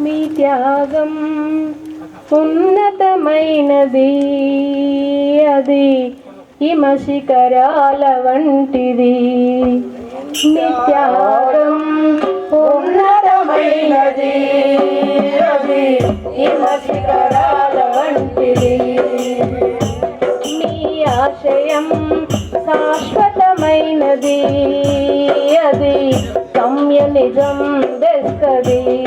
మీ త్యాగం ఉన్నతమైనది. అది ఇమ శిఖరాల వంటిది. మీ త్యాగం ఉన్నతమైనది. అది ఇమ శిఖరాల వంటిది. మీ ఆశయం శాశ్వతమైనది. అది సమ్య నిజం దెస్తది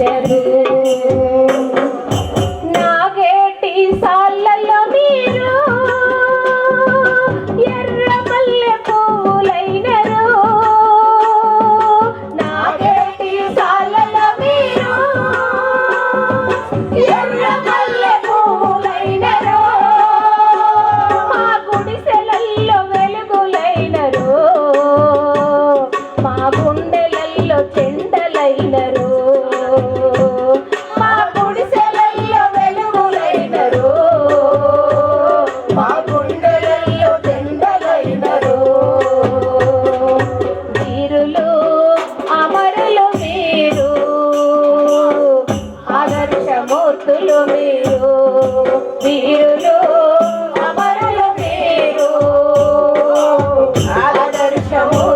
Terry. వీరులు అమరుల పేరు. ఆదర్శము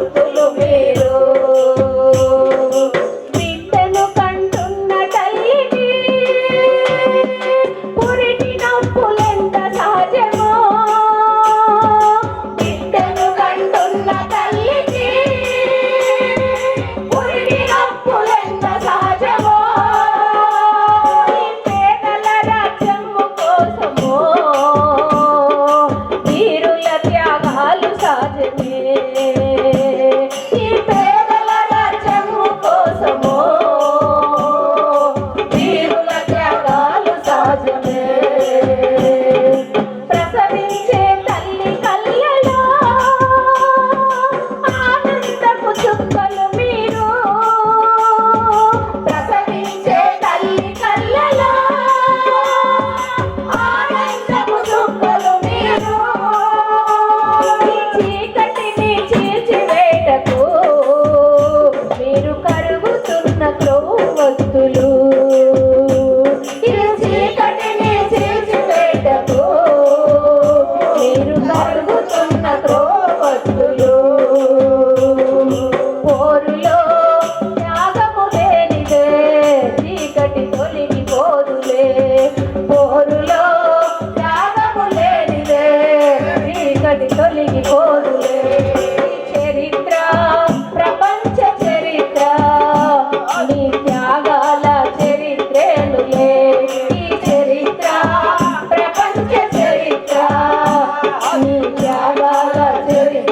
I Baba Baba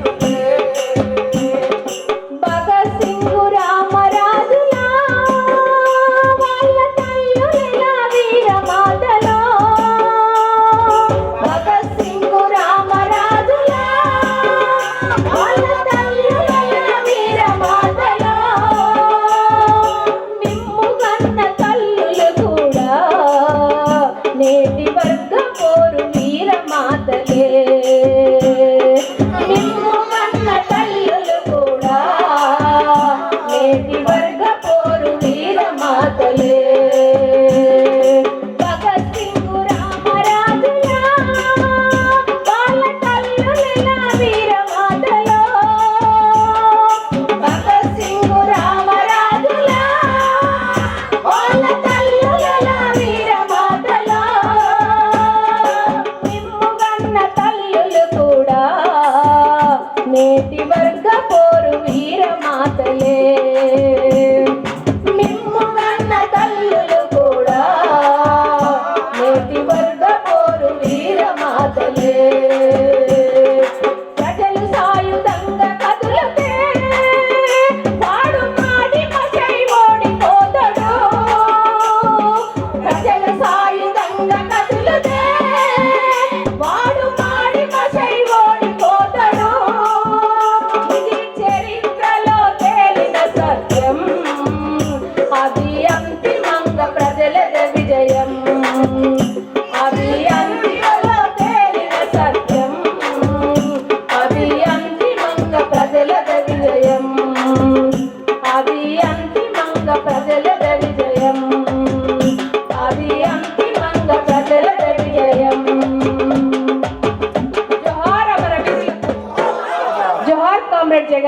Baba Baby.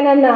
কেন না